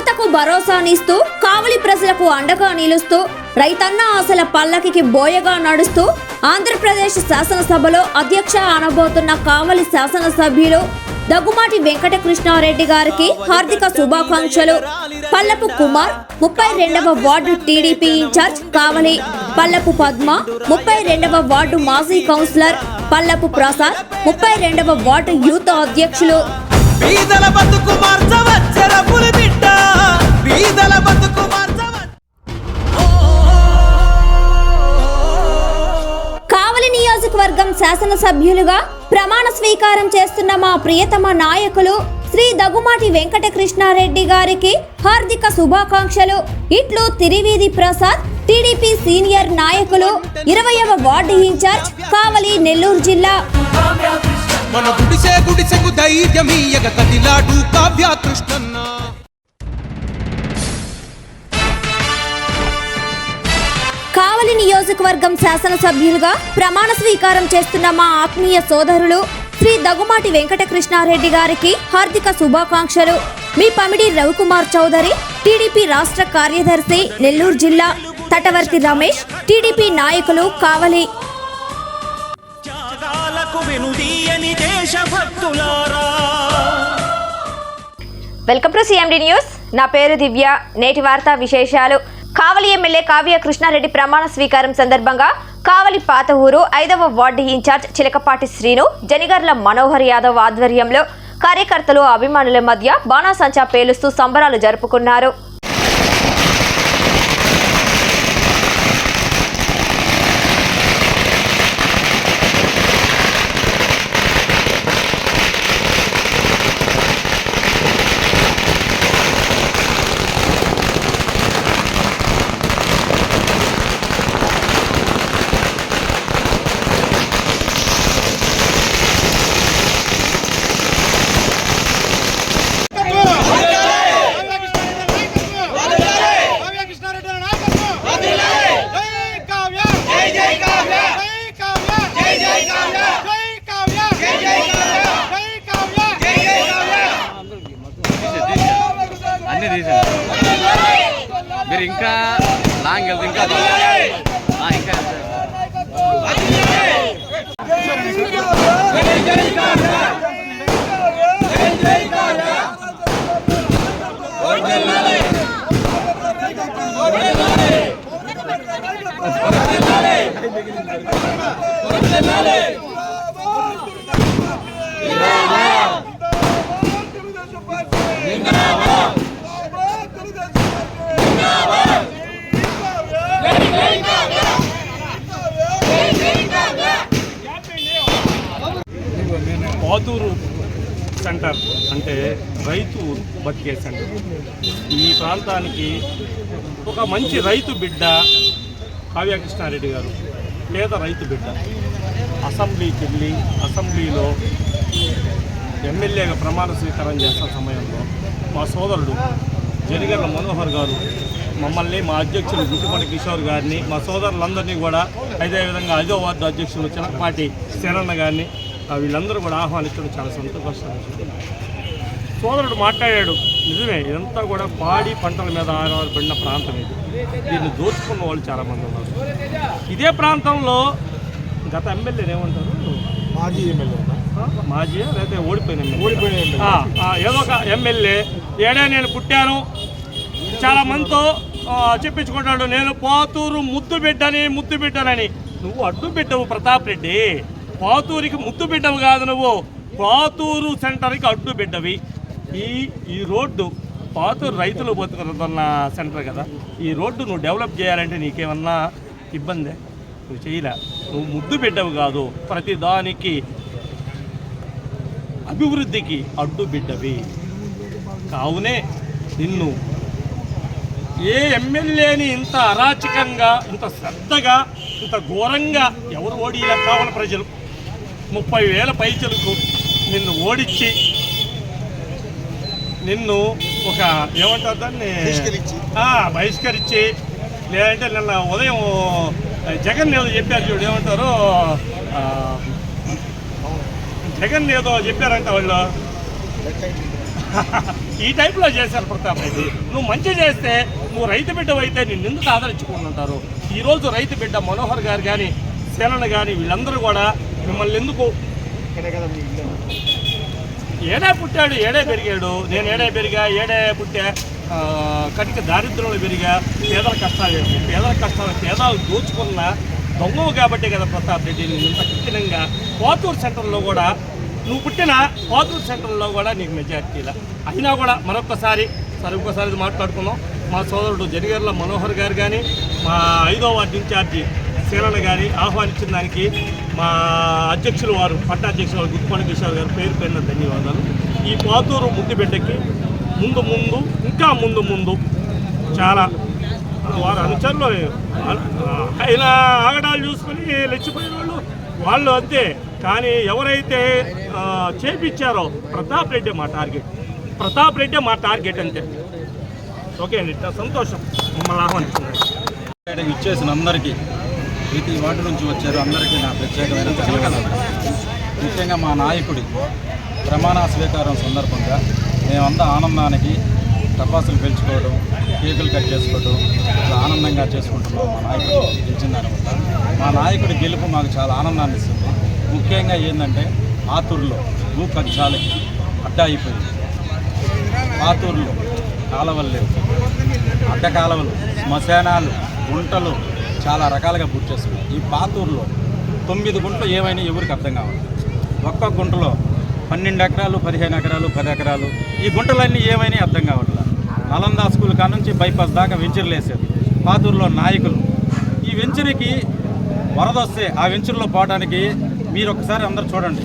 యువతకు భరోసానిస్తూ కావలి ప్రజలకు అండగా నిలుస్తూ రైతన్న ఆశల పల్లకికి బోయగా నడుస్తూ ఆంధ్రప్రదేశ్ శాసనసభలో అధ్యక్ష అనబోతున్న కావలి శాసనసభ్యులు దగ్గుమాటి వెంకటకృష్ణారెడ్డి గారికి హార్దిక శుభాకాంక్షలు. పల్లపు కుమార్ ముప్పై రెండవ ward TDP incharge Kavali. Pallapu Padma ముప్పై రెండవ వార్డు మాజీ కౌన్సిలర్ పల్లపు ప్రసాద్ ముప్పై రెండవ వార్డు యూత్ అధ్యక్షులు. బీదల బతుకు కావలి నియోజకవర్గం శాసనసభ్యులుగా ప్రమాణ స్వీకారం చేస్తున్న మా ప్రియతమ నాయకులు శ్రీ దగ్గుమాటి వెంకటకృష్ణారెడ్డి గారికి హార్దిక శుభాకాంక్షలు. ఇట్లు తిరివీధి ప్రసాద్ టీడీపీ సీనియర్ నాయకులు ఇరవయవ వార్డు ఇన్ఛార్జ్ కావలి నెల్లూరు జిల్లా. మన గుడిసే గుడిసెకు ధైర్యమీయగ కదిలాడు కావ్య నియోజకవర్గం శాసనసభ్యులుగా ప్రమాణ స్వీకారం చేస్తున్న మా ఆత్మీయ సోదరులు శ్రీ దగ్గుమాటి వెంకటకృష్ణారెడ్డి గారికి హార్దిక శుభాకాంక్షలు. మీ పమిడి రవికుమార్ చౌదరి టీడీపీ రాష్ట్ర కార్యదర్శి నెల్లూరు జిల్లా తటవర్తి రమేష్ టీడీపీ నాయకులు Kavali. Welcome to CMD news. నా పేరు దివ్య. నేటి వార్తా విశేషాలు. కావలి ఎమ్మెల్యే కావ్య కృష్ణారెడ్డి ప్రమాణ స్వీకారం సందర్భంగా కావలి పాత ఊరు ఐదవ ward in charge Chilakapati Srinu Janigarla Manohar Yadav ఆధ్వర్యంలో కార్యకర్తలు అభిమానుల మధ్య బాణాసంచా పేలుస్తూ సంబరాలు జరుపుకున్నారు. ਜੈ ਜੈ ਜੈ పాతూరు సెంటర్ అంటే రైతు బతికే సెంటర్. ఈ ప్రాంతానికి ఒక మంచి రైతు బిడ్డ కావ్యకృష్ణారెడ్డి గారు పేద రైతు బిడ్డ. అసెంబ్లీకి వెళ్ళి అసెంబ్లీలో ఎమ్మెల్యేగా ప్రమాణ స్వీకారం చేస్తున్న సమయంలో మా సోదరుడు జరిగిన మనోహర్ గారు మమ్మల్ని మా అధ్యక్షులు గుట్టుపల్లి కిషోర్ గారిని మా సోదరులందరినీ కూడా అదేవిధంగా ఐదో వార్డు అధ్యక్షులు చిన్నపాటి శరణ్ గారిని వీళ్ళందరూ కూడా ఆహ్వానించడం చాలా సంతోషం. సోదరుడు మాట్లాడాడు నిజమే ఇదంతా కూడా పాడి పంటల మీద ఆధారపడిన ప్రాంతం ఇది. దీన్ని దోచుకున్న వాళ్ళు చాలామంది ఉన్నారు. ఇదే ప్రాంతంలో గత ఎమ్మెల్యేలు ఏమంటారు? మాజీ ఎమ్మెల్యే మాజీ లేకపోతే ఓడిపోయిన ఎమ్మెల్యే. ఓడిపోయిన ఏదో ఒక ఎమ్మెల్యే. ఏడే నేను పుట్టాను. చాలా మందితో చెప్పించుకుంటాడు. నేను పాతూరు ముద్దు బిడ్డని ముద్దు బిడ్డనని. నువ్వు అడ్డు బిడ్డవు ప్రతాప్ రెడ్డి. పాతూరికి ముద్దు బిడ్డవు కాదు నువ్వు. పాతూరు సెంటర్కి అడ్డు బిడ్డవి. ఈ ఈ రోడ్డు పాతూరు రైతులు బతుకుతున్న సెంటర్ కదా. ఈ రోడ్డు నువ్వు డెవలప్ చేయాలంటే నీకేమన్నా ఇబ్బందే? నువ్వు చేయలే. నువ్వు ముద్దు బిడ్డవు కాదు. ప్రతి దానికి అభివృద్ధికి అడ్డు బిడ్డవి. కావునే నిన్ను ఏ ఎమ్మెల్యేని ఇంత అరాచకంగా ఇంత శ్రద్ధగా ఇంత ఘోరంగా ఎవరు ఓడిలా కావాలి ప్రజలు? ముప్పై వేల పైచలకు నిన్ను ఓడించి నిన్ను ఒక ఏమంటారు దాన్ని? బహిష్కరించి. లేదంటే నిన్న ఉదయం జగన్ ఏదో చెప్పారు చూడు ఏమంటారు? జగన్ ఏదో చెప్పారంట వాళ్ళు. ఈ టైప్లో చేశారు ప్రతాప్ రెడ్డి. నువ్వు మంచి చేస్తే నువ్వు రైతు బిడ్డ అయితే నిన్ను ఎందుకు ఆదరించుకుంటుంటారు? ఈరోజు రైతు బిడ్డ మనోహర్ గారు కానీ సేనన్న కానీ వీళ్ళందరూ కూడా మిమ్మల్ని ఎందుకు? ఏడే పుట్టాడు ఏడే పెరిగాడు? నేను ఏడే పెరిగా ఏడే పుట్టా? కటిక దారిద్ర్యంలో పెరిగా పేదల కష్టాలు పేదల కష్టాలు పేదాలు దోచుకున్న దొంగవు కాబట్టి కదా ప్రతాప్ రెడ్డి ఇంత కఠినంగా కోతూరు సెంటర్లో కూడా నువ్వు పుట్టిన కోతూరు సెంటర్లో కూడా నీకు మెజార్టీలా అయినా కూడా మరొకసారి సరే ఇంకోసారి మాట్లాడుకుందాం. మా సోదరుడు జరిగర్ల మనోహర్ గారు కానీ మా ఐదో వార్డు ఇన్ఛార్జి శీలన గారి ఆహ్వానించిన దానికి మా అధ్యక్షులు వారు పట్టాధ్యక్షులు వారు గుత్తుపల్లి కిషోర్ గారు పేరు పేరున ధన్యవాదాలు. ఈ పాతూరు ముద్దుబిడ్డకి ముందు ముందు ఇంకా ముందు ముందు చాలా వారు అనుచరులు ఆయన ఆగడాలు చూసుకొని లెచ్చిపోయిన వాళ్ళు వాళ్ళు అంతే. కానీ ఎవరైతే చేపించారో ప్రతాప్ రెడ్డి మా టార్గెట్. ప్రతాప్ రెడ్డి మా టార్గెట్ అంతే. ఓకే అండి సంతోషం. మమ్మల్ని ఆహ్వానించుకున్నాడు ఇచ్చేసిన అందరికీ ప్రతి వార్డు నుంచి వచ్చారు. అందరికీ నా ప్రత్యేకమైన ధన్యవాదాలు. ముఖ్యంగా మా నాయకుడి ప్రమాణ స్వీకారం సందర్భంగా మేమంతా ఆనందానికి టపాసులు పెంచుకోవడం కేకులు కట్ చేసుకోవడం చాలా ఆనందంగా చేసుకుంటున్నాం మా నాయకుడు గెలిచిన దానివల్ల. మా నాయకుడి గెలుపు మాకు చాలా ఆనందాన్ని ఇస్తుంది. ముఖ్యంగా ఏంటంటే ఆతూరులో భూ కక్షాలకి అడ్డ అయిపోయింది. ఆతూరులో కాలవలు లేవు. అడ్డ కాలవలు శ్మశానాలు గుంటలు చాలా రకాలుగా పూర్తి చేస్తున్నాయి ఈ పాతూరులో తొమ్మిది గుంటలు ఏమైనా ఎవరికి అర్థం కావాలి? ఒక్కొక్క గుంటలో పన్నెండు ఎకరాలు పదిహేను ఎకరాలు పది ఎకరాలు ఈ గుంటలన్నీ ఏమైనా అర్థం కావట్లేదు నలందా స్కూల్ కాడ నుంచి బైపాస్ దాకా వెంచర్లు వేసేది పాతూరులో నాయకులు. ఈ వెంచర్కి వరద వస్తే ఆ వెంచర్లో పోవడానికి మీరు ఒకసారి అందరు చూడండి.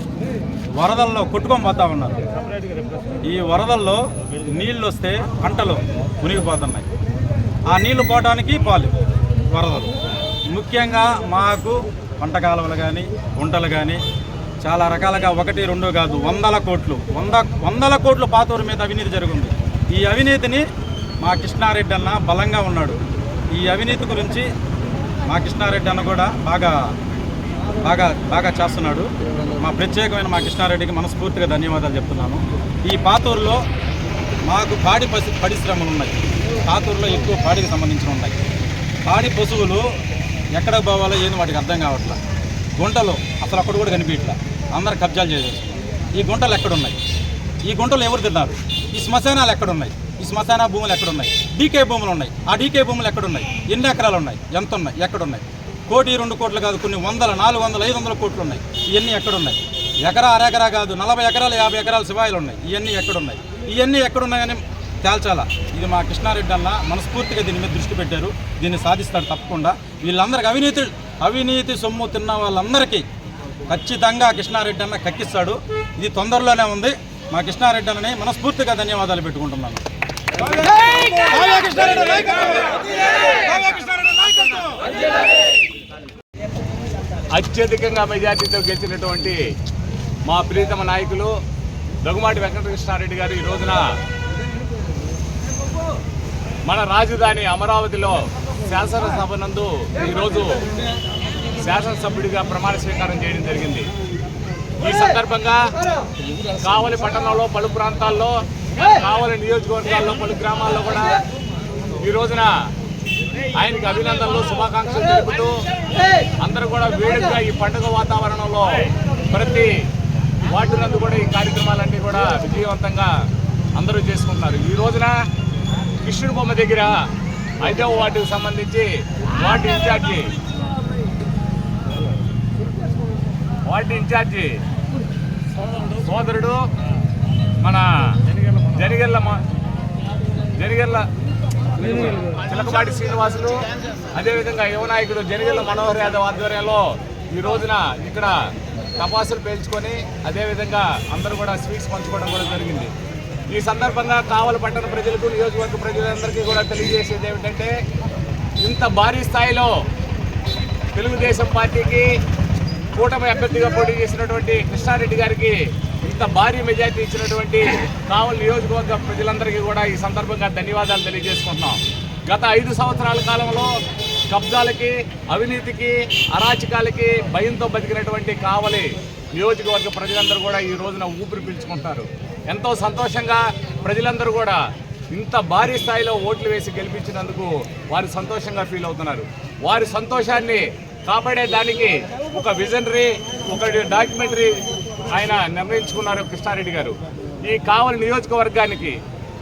వరదల్లో కొట్టుకొని పోతా ఉన్నారు. ఈ వరదల్లో నీళ్ళు వస్తే పంటలు మునిగిపోతున్నాయి. ఆ నీళ్ళు పోవడానికి పాలు. వరదలు. ముఖ్యంగా మాకు వంటకాలువలు కానీ గుంటలు కానీ చాలా రకాలుగా ఒకటి రెండు కాదు వందల కోట్లు వంద వందల కోట్లు పాతూరు మీద అవినీతి జరిగింది. ఈ అవినీతిని మా కృష్ణారెడ్డి అన్న బలంగా ఉన్నాడు. ఈ అవినీతి గురించి మా కృష్ణారెడ్డి అన్న కూడా బాగా బాగా బాగా చేస్తున్నాడు. మా ప్రత్యేకమైన మా కృష్ణారెడ్డికి మనస్ఫూర్తిగా ధన్యవాదాలు చెప్తున్నాను. ఈ పాతూరులో మాకు పాడి పరిశ్రమలు ఉన్నాయి. పాతూరులో ఎక్కువ పాడికి సంబంధించిన ఉన్నాయి. పాడి పశువులు ఎక్కడ పోవాలో ఏంది వాటికి అర్థం కావట్లా. గుంటలు అసలు అక్కడ కూడా కనిపించట్లా. అందరు కబ్జాలు చేసేస్తున్నారు ఈ గుంటలు ఎక్కడున్నాయి? ఈ గుంటలు ఎవరు తిన్నారు? ఈ శ్మశానాలు ఎక్కడున్నాయి? ఈ శ్మశాన భూములు ఎక్కడున్నాయి? డీకే భూములు ఉన్నాయి. ఆ డీకే భూములు ఎక్కడున్నాయి? ఎన్ని ఎకరాలు ఉన్నాయి? ఎంత ఉన్నాయి? ఎక్కడున్నాయి? కోటి రెండు కోట్లు కాదు కొన్ని వందల నాలుగు వందల ఐదు వందల కోట్లు ఉన్నాయి. ఇవన్నీ ఎక్కడున్నాయి? ఎకరా అరెకరా కాదు నలభై ఎకరాలు యాభై ఎకరాలు శివాయిలు ఉన్నాయి. ఇవన్నీ ఎక్కడున్నాయి? ఇవన్నీ ఎక్కడున్నాయని తేల్చాలా? ఇది మా కృష్ణారెడ్డి అన్న మనస్ఫూర్తిగా దీని మీద దృష్టి పెట్టారు. దీన్ని సాధిస్తాడు తప్పకుండా. వీళ్ళందరికీ అవినీతి అవినీతి సొమ్ము తిన్న వాళ్ళందరికీ ఖచ్చితంగా కృష్ణారెడ్డి అన్న కక్కిస్తాడు. ఇది తొందరలోనే ఉంది. మా కృష్ణారెడ్డి అన్నని మనస్ఫూర్తిగా ధన్యవాదాలు పెట్టుకుంటున్నాను! అత్యధికంగా మెజార్టీతో గెలిచినటువంటి మా ప్రియతమ నాయకులు దగ్గుమాటి వెంకటకృష్ణారెడ్డి గారు ఈ రోజున మన రాజధాని అమరావతిలో శాసనసభ నందు ఈరోజు శాసనసభ్యుడిగా ప్రమాణ స్వీకారం చేయడం జరిగింది. ఈ సందర్భంగా కావలి పట్టణంలో పలు ప్రాంతాల్లో కావలి నియోజకవర్గాల్లో పలు గ్రామాల్లో కూడా ఈ రోజున ఆయనకి అభినందనలు శుభాకాంక్షలు తెలుపుతూ అందరూ కూడా వేడుకగా ఈ పండుగ వాతావరణంలో ప్రతి వార్డు నందు కూడా ఈ కార్యక్రమాలన్నీ కూడా విజయవంతంగా అందరూ చేసుకుంటున్నారు. ఈ రోజున కృష్ణుడి బొమ్మ దగ్గర ఐదవ వార్డుకు సంబంధించి వార్డు ఇన్ఛార్జి. వార్డు ఇన్ఛార్జి సోదరుడు మన జరిగెల్ల మా జరిగెల్ల చిలకపాటి శ్రీనివాసులు అదేవిధంగా యువ నాయకుడు మనోహర్ యాదవ్ ఆధ్వర్యంలో ఈ రోజున ఇక్కడ తపాసులు పేల్చుకొని అదేవిధంగా అందరూ కూడా స్వీట్స్ పంచుకోవడం కూడా జరిగింది. ఈ సందర్భంగా కావల పట్టణ ప్రజలకు నియోజకవర్గ ప్రజలందరికీ కూడా తెలియజేసేది ఏమిటంటే ఇంత భారీ స్థాయిలో తెలుగుదేశం పార్టీకి కూటమి అభ్యర్థిగా పోటీ చేసినటువంటి కృష్ణారెడ్డి గారికి ఇంత భారీ మెజార్టీ ఇచ్చినటువంటి కావలి నియోజకవర్గ ప్రజలందరికీ కూడా ఈ సందర్భంగా ధన్యవాదాలు తెలియజేసుకుంటున్నాం. గత ఐదు సంవత్సరాల కాలంలో కబ్జాలకి అవినీతికి అరాచకాలకి భయంతో బతికినటువంటి కావలి నియోజకవర్గ ప్రజలందరూ కూడా ఈ రోజున ఊపిరి పీల్చుకుంటారు ఎంతో సంతోషంగా ప్రజలందరూ కూడా ఇంత భారీ స్థాయిలో ఓట్లు వేసి గెలిపించినందుకు వారు సంతోషంగా ఫీల్ అవుతున్నారు. వారి సంతోషాన్ని కాపాడే దానికి ఒక విజనరీ ఒక డాక్యుమెంటరీ ఆయన నిర్ణయించుకున్నారు కృష్ణారెడ్డి గారు. ఈ కావలి నియోజకవర్గానికి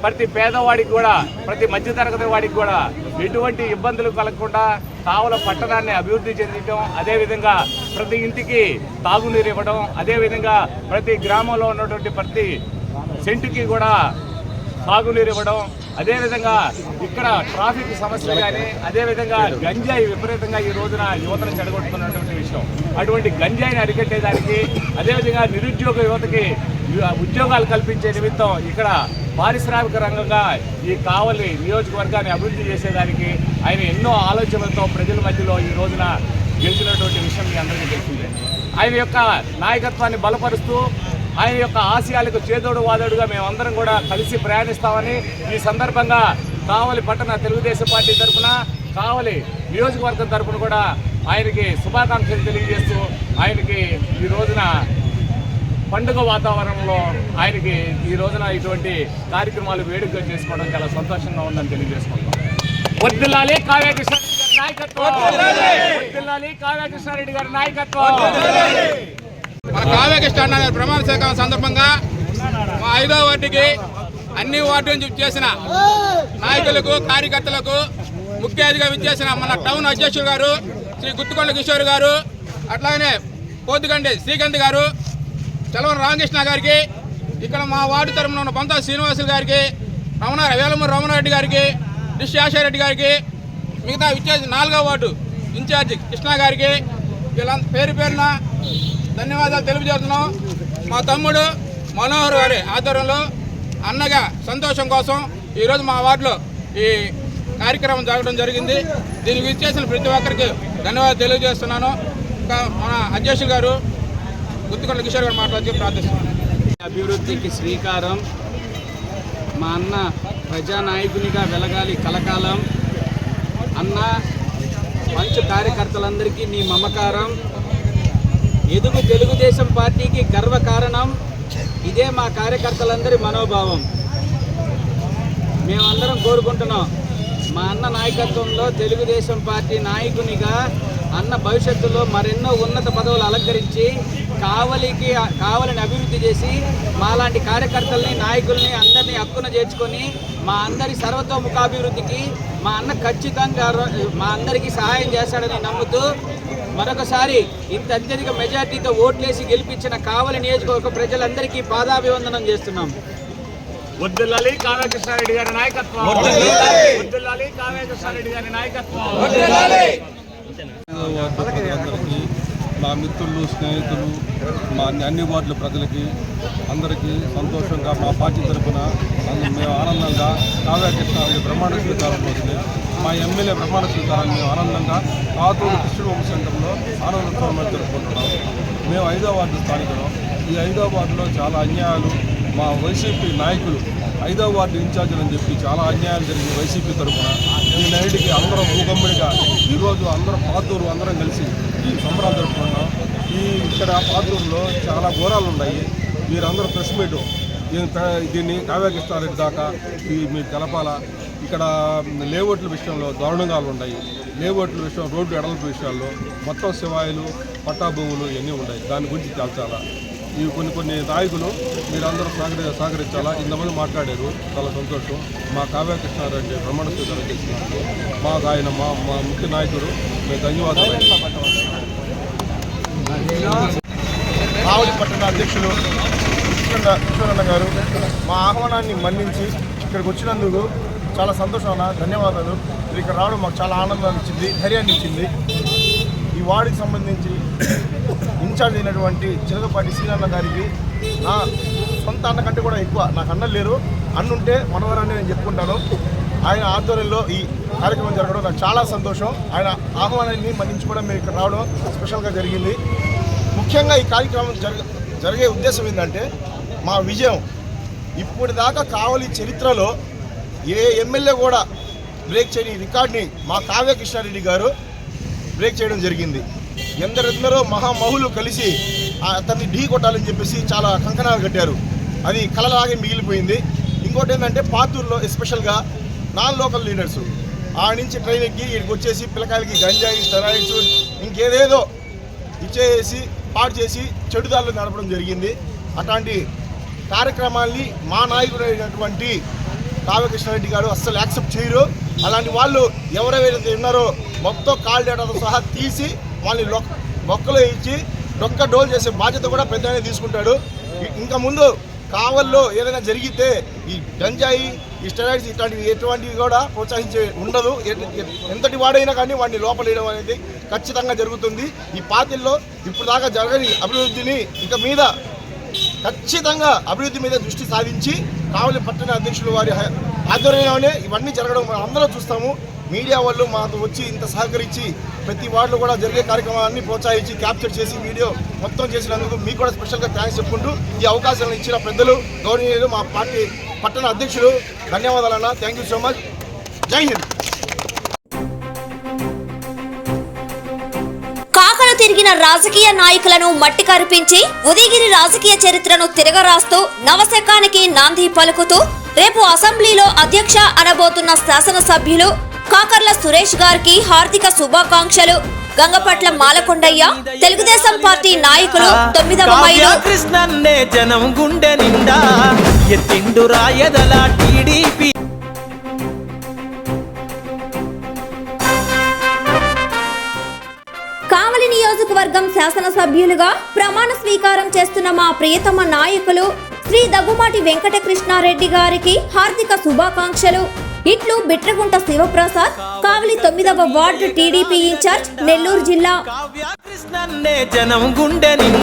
ప్రతి పేదవాడికి కూడా ప్రతి మధ్యతరగతి వాడికి కూడా ఎటువంటి ఇబ్బందులు కలగకుండా కావల పట్టణాన్ని అభివృద్ధి చెందడం అదేవిధంగా ప్రతి ఇంటికి తాగునీరు ఇవ్వడం అదేవిధంగా ప్రతి గ్రామంలో ఉన్నటువంటి ప్రతి సెంటుకి కూడా సాగునీరు ఇవ్వడం అదేవిధంగా ఇక్కడ ట్రాఫిక్ సమస్యలు కానీ అదేవిధంగా గంజాయి విపరీతంగా ఈ రోజున యువతను చెడగొట్టుకున్నటువంటి విషయం. అటువంటి గంజాయిని అరికట్టేదానికి అదేవిధంగా నిరుద్యోగ యువతకి ఉద్యోగాలు కల్పించే నిమిత్తం ఇక్కడ పారిశ్రామిక రంగంగా ఈ కావలి నియోజకవర్గాన్ని అభివృద్ధి చేసేదానికి ఆయన ఎన్నో ఆలోచనలతో ప్రజల మధ్యలో ఈ రోజున గెలిచినటువంటి విషయం మీ అందరికీ తెలిసిందే. ఆయన యొక్క నాయకత్వాన్ని బలపరుస్తూ ఆయన యొక్క ఆశయాలకు చేదోడు వాదోడుగా మేమందరం కూడా కలిసి ప్రయాణిస్తామని ఈ సందర్భంగా కావలి పట్టణ తెలుగుదేశం పార్టీ తరఫున కావలి నియోజకవర్గం తరఫున కూడా ఆయనకి శుభాకాంక్షలు తెలియజేస్తూ ఆయనకి ఈ రోజున పండుగ వాతావరణంలో ఆయనకి ఈ రోజున ఇటువంటి కార్యక్రమాలు వేడుకగా చేసుకోవడం చాలా సంతోషంగా ఉందని తెలియజేసుకుంటాం వద్దులాలి కావ్య కృష్ణారెడ్డి గారి నాయకత్వం. వద్దులాలి కావ్య కృష్ణారెడ్డి గారి నాయకత్వం. మా కావ్యకి అన్న ప్రమాణ స్వీకారం సందర్భంగా మా ఐదో వార్డుకి అన్ని వార్డు నుంచి చేసిన నాయకులకు కార్యకర్తలకు ముఖ్య అతిథిగా విచ్చేసిన మన టౌన్ అధ్యక్షుడు గారు శ్రీ గుత్తుకొండ కిషోర్ గారు అట్లాగనే పోతుగండి శ్రీకాంత్ గారు చలవన రామకృష్ణ గారికి ఇక్కడ మా వార్డు తరపున ఉన్న బొంత శ్రీనివాసులు గారికి రమణ వేలమూరి రమణారెడ్డి గారికి డిష్ యాశారెడ్డి గారికి మిగతా విచ్చేసి నాలుగో వార్డు ఇన్ఛార్జి కృష్ణ గారికి వీళ్ళ పేరు పేరున ధన్యవాదాలు తెలియజేస్తున్నాం. మా తమ్ముడు మనోహర్ గారి ఆధ్వర్యంలో అన్నగా సంతోషం కోసం ఈరోజు మా వార్డులో ఈ కార్యక్రమం జరగడం జరిగింది. దీనికి ఇచ్చేసిన ప్రతి ఒక్కరికి ధన్యవాదాలు తెలియజేస్తున్నాను. ఇంకా మన అధ్యక్షులు గారు గుర్తుకొండ కిషోర్ గారు మాట్లాడుతూ ప్రార్థిస్తున్నాను. అభివృద్ధికి శ్రీకారం. మా అన్న ప్రజానాయకునిగా వెలగాలి కలకాలం. అన్న మంచు కార్యకర్తలందరికీ నీ మమకారం. ఎదుగు తెలుగుదేశం పార్టీకి గర్వ కారణం. ఇదే మా కార్యకర్తలందరి మనోభావం. మేమందరం కోరుకుంటున్నాం మా అన్న నాయకత్వంలో తెలుగుదేశం పార్టీ నాయకునిగా అన్న భవిష్యత్తులో మరెన్నో ఉన్నత పదవులు అలంకరించి కావలికి కావలిని అభివృద్ధి చేసి మాలాంటి కార్యకర్తల్ని నాయకుల్ని అందరినీ హక్కున చేర్చుకొని మా అందరి సర్వతోముఖాభివృద్ధికి మా అన్న ఖచ్చితంగా మా అందరికీ సహాయం చేస్తాడని నమ్ముతూ మరొకసారి ఇంత అత్యధిక మెజార్టీతో ఓట్లేసి గెలిపించిన కావలి నియోజకవర్గ ప్రజలందరికీ పాదాభివందనం చేస్తున్నాం. వద్దులాలి గారి నాయకత్వం. వద్దులాలి గారి నాయకత్వం. మా మిత్రులు స్నేహితులు మా అన్ని వార్డుల ప్రజలకి అందరికీ సంతోషంగా మా పార్టీ తరఫున మేము ఆనందంగా కావ్యకృష్ణ బ్రహ్మాండ ప్రమాణ స్వీకారం రోజునే మా ఎమ్మెల్యే ప్రమాణ స్వీకారం మేము ఆనందంగా కాతూరు కృష్ణ వంశ ఆనందోత్సవం జరుపుకుంటున్నాం. మేము ఐదో వార్డు స్థానికులం. ఈ ఐదో వార్డులో చాలా అన్యాయాలు మా వైసీపీ నాయకులు ఐదో వార్డు ఇన్ఛార్జీలు అని చెప్పి చాలా అన్యాయాలు జరిగింది వైసీపీ తరఫున ఈ నైట్కి అందరం మూగమ్ముడిగా ఈరోజు అందరం పాతూరు అందరం కలిసి ఈ సంబరాలు జరుపుకున్నాం ఈ ఇక్కడ పాత్రలో చాలా ఘోరాలు ఉన్నాయి. మీరందరూ ప్రెస్ మీట్ దీన్ని కావ్యకృష్ణారెడ్డి దాకా ఈ మీరు తెలపాలా. ఇక్కడ లేఅవుట్ల విషయంలో దారుణంగాలు ఉన్నాయి. లేఅవుట్ల విషయం రోడ్డు ఎడల విషయాల్లో మొత్తం శివాయిలు పట్టా భూములు ఇవన్నీ ఉన్నాయి. దాని గురించి తేల్చాలా? ఈ కొన్ని కొన్ని నాయకులు మీరందరూ సహకరి సహకరించాలా? ఇంతమంది మాట్లాడారు. చాలా సంతోషం. మా కావ్యకృష్ణారెడ్డి ప్రమాణ స్వీకారం చేసినందుకు. మాకు ఆయన మా మా ముఖ్య నాయకుడు. మేము ధన్యవాదాలు. ఆవులి పట్టణ అధ్యక్షులు కృష్ణ కృష్ణన్న గారు మా ఆహ్వానాన్ని మన్నించి ఇక్కడికి వచ్చినందుకు చాలా సంతోషం అన్న. ధన్యవాదాలు. ఇక్కడ రావడం మాకు చాలా ఆనందాన్ని ఇచ్చింది ధైర్యాన్ని ఇచ్చింది. ఈ వార్డుకి సంబంధించి ఇన్ఛార్జ్ అయినటువంటి చిలకపాటి శ్రీనన్న గారికి నా సొంత అన్న కంటే కూడా ఎక్కువ నాకు అన్నలు లేరు. అన్నుంటే మనవరాన్ని నేను చెప్పుకుంటాను. ఆయన ఆధ్వర్యంలో ఈ కార్యక్రమం జరగడం నాకు చాలా సంతోషం. ఆయన ఆహ్వానాన్ని మన్నించుకోవడం మేము ఇక్కడ రావడం స్పెషల్గా జరిగింది. ముఖ్యంగా ఈ కార్యక్రమం జరగ జరిగే ఉద్దేశం ఏంటంటే మా విజయం. ఇప్పటిదాకా కావలి చరిత్రలో ఏ ఎమ్మెల్యే కూడా బ్రేక్ చేయని రికార్డ్ని మా కావ్య కృష్ణారెడ్డి గారు బ్రేక్ చేయడం జరిగింది. ఎందరెందరో మహామహులు కలిసి అతన్ని ఢీ కొట్టాలని చెప్పేసి చాలా కంకణాలు కట్టారు. అది కలలాగే మిగిలిపోయింది. ఇంకోటి ఏంటంటే పాతూరులో ఎస్పెషల్గా నాన్ లోకల్ లీడర్స్. ఆ నుంచి ట్రైన్ ఎక్కి ఇక్కడికి వచ్చేసి పిల్లకాయలకి గంజాయి స్టెరాయిడ్స్ ఇంకేదేదో ఇచ్చేసి పాడు చేసి చెడుదారులు నడపడం జరిగింది. అట్లాంటి కార్యక్రమాల్ని మా నాయకుడు అయినటువంటి కావ్యకృష్ణారెడ్డి గారు అస్సలు యాక్సెప్ట్ చేయరు. అలాంటి వాళ్ళు ఎవరెవరైతే ఉన్నారో మొత్తం కాల్ డేటాతో సహా తీసి వాళ్ళని లొక్ మొక్కలో ఇచ్చి డొక్క డోల్ చేసే బాధ్యత కూడా పెద్ద తీసుకుంటాడు. ఇంకా ముందు కావల్లో ఏదైనా జరిగితే ఈ గంజాయి ఈ స్టెరాయిడ్స్ ఇట్లాంటివి ఎటువంటివి కూడా ప్రోత్సహించే ఉండదు. ఎంతటి వాడైనా కానీ వాడిని లోపలేయడం అనేది ఖచ్చితంగా జరుగుతుంది. ఈ పార్టీల్లో ఇప్పుడు దాకా జరగని అభివృద్ధిని ఇక మీద ఖచ్చితంగా అభివృద్ధి మీద దృష్టి సాధించి కావలి పట్టణ అధ్యక్షులు వారి ఆధ్వర్యంలోనే ఇవన్నీ జరగడం మనం అందరం చూస్తాము. మీడియా వాళ్ళు మాతో వచ్చి ఇంత సహకరించి ప్రతి వార్డులో కూడా జరిగే కార్యక్రమాన్ని ప్రోత్సహించి క్యాప్చర్ చేసి వీడియో మొత్తం చేసినందుకు మీకు కూడా స్పెషల్గా థ్యాంక్స్ చెప్పుకుంటూ ఈ అవకాశాలను ఇచ్చిన పెద్దలు గౌరవనీయులు మా పార్టీ పట్టణ అధ్యక్షులు ధన్యవాదాలన్న thank you so much Jai Hind. తిరిగిన రాజకీయ నాయకులను మట్టి కరిపించి ఉదయగిరి రాజకీయ చరిత్రను తిరగరాస్తూ నవశకానికి నాంది పలుకుతూ రేపు అసెంబ్లీలో అధ్యక్ష అనబోతున్న శాసనసభ్యులు కాకర్ల సురేష్ గారికి హార్దిక శుభాకాంక్షలు. గంగపట్ల మాలకొండయ్య తెలుగుదేశం పార్టీ నాయకులు తొమ్మిదవ మైలు. కృష్ణన్నే జనం గుండె నిండా ఎత్తిండు రాయదల టీడీపీ. కావలి నియోజకవర్గం శాసనసభ్యులుగా ప్రమాణ స్వీకారం చేస్తున్న మా ప్రియతమ నాయకులు శ్రీ దగ్గుమాటి వెంకటకృష్ణారెడ్డి గారికి హార్దిక శుభాకాంక్షలు. ఇట్లు బిట్రగుంట శివప్రసాద్ కావలి తొమ్మిదవ వార్డు టీడీపీ ఇన్ఛార్జ్ నెల్లూరు జిల్లా.